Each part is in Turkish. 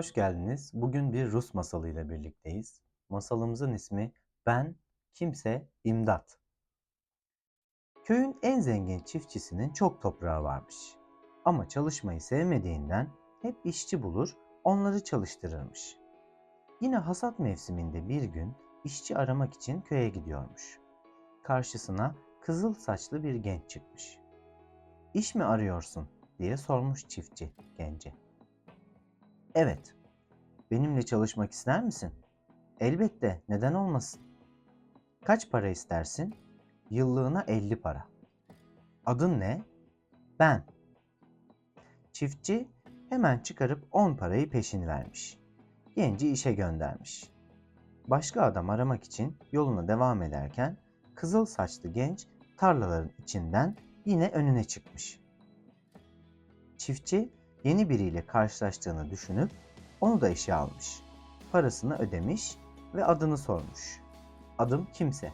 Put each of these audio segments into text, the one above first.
hoş geldiniz. Bugün bir Rus masalıyla birlikteyiz. Masalımızın ismi Ben, Kimse, İmdat. Köyün en zengin çiftçisinin çok toprağı varmış. Ama çalışmayı sevmediğinden hep işçi bulur, onları çalıştırırmış. Yine hasat mevsiminde bir gün işçi aramak için köye gidiyormuş. Karşısına kızıl saçlı bir genç çıkmış. İş mi arıyorsun diye sormuş çiftçi gence. Evet. Benimle çalışmak ister misin? Elbette, neden olmasın? Kaç para istersin? Yıllığına 50 para. Adın ne? Ben. Çiftçi hemen çıkarıp 10 parayı peşin vermiş. Genci işe göndermiş. Başka adam aramak için yoluna devam ederken kızıl saçlı genç tarlaların içinden yine önüne çıkmış. Çiftçi yeni biriyle karşılaştığını düşünüp onu da işe almış. Parasını ödemiş ve adını sormuş. Adım kimse.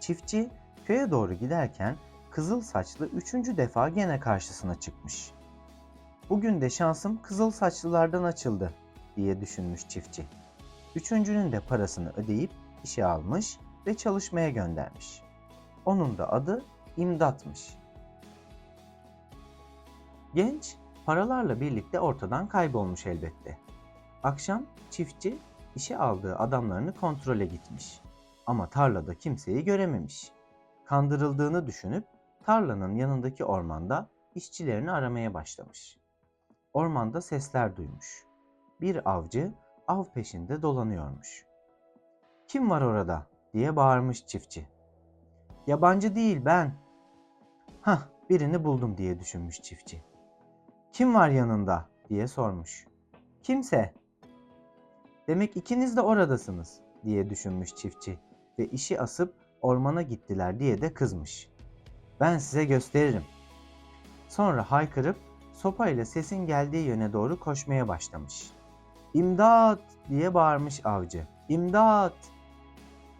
Çiftçi köye doğru giderken kızıl saçlı üçüncü defa gene karşısına çıkmış. Bugün de şansım kızıl saçlılardan açıldı diye düşünmüş çiftçi. Üçüncünün de parasını ödeyip işe almış ve çalışmaya göndermiş. Onun da adı İmdat'mış. Genç paralarla birlikte ortadan kaybolmuş elbette. Akşam çiftçi işe aldığı adamlarını kontrole gitmiş. Ama tarlada kimseyi görememiş. Kandırıldığını düşünüp tarlanın yanındaki ormanda işçilerini aramaya başlamış. Ormanda sesler duymuş. Bir avcı av peşinde dolanıyormuş. Kim var orada diye bağırmış çiftçi. Yabancı değil ben. Hah birini buldum diye düşünmüş çiftçi. Kim var yanında diye sormuş. Kimse. Demek ikiniz de oradasınız diye düşünmüş çiftçi ve işi asıp ormana gittiler diye de kızmış. Ben size gösteririm. Sonra haykırıp sopayla sesin geldiği yöne doğru koşmaya başlamış. İmdat diye bağırmış avcı. İmdat.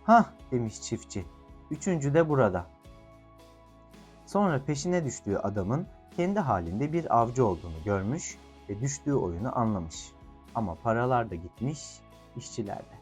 Hah demiş çiftçi. Üçüncü de burada. Sonra peşine düştüğü adamın kendi halinde bir avcı olduğunu görmüş ve düştüğü oyunu anlamış. Ama paralar da gitmiş, işçiler de.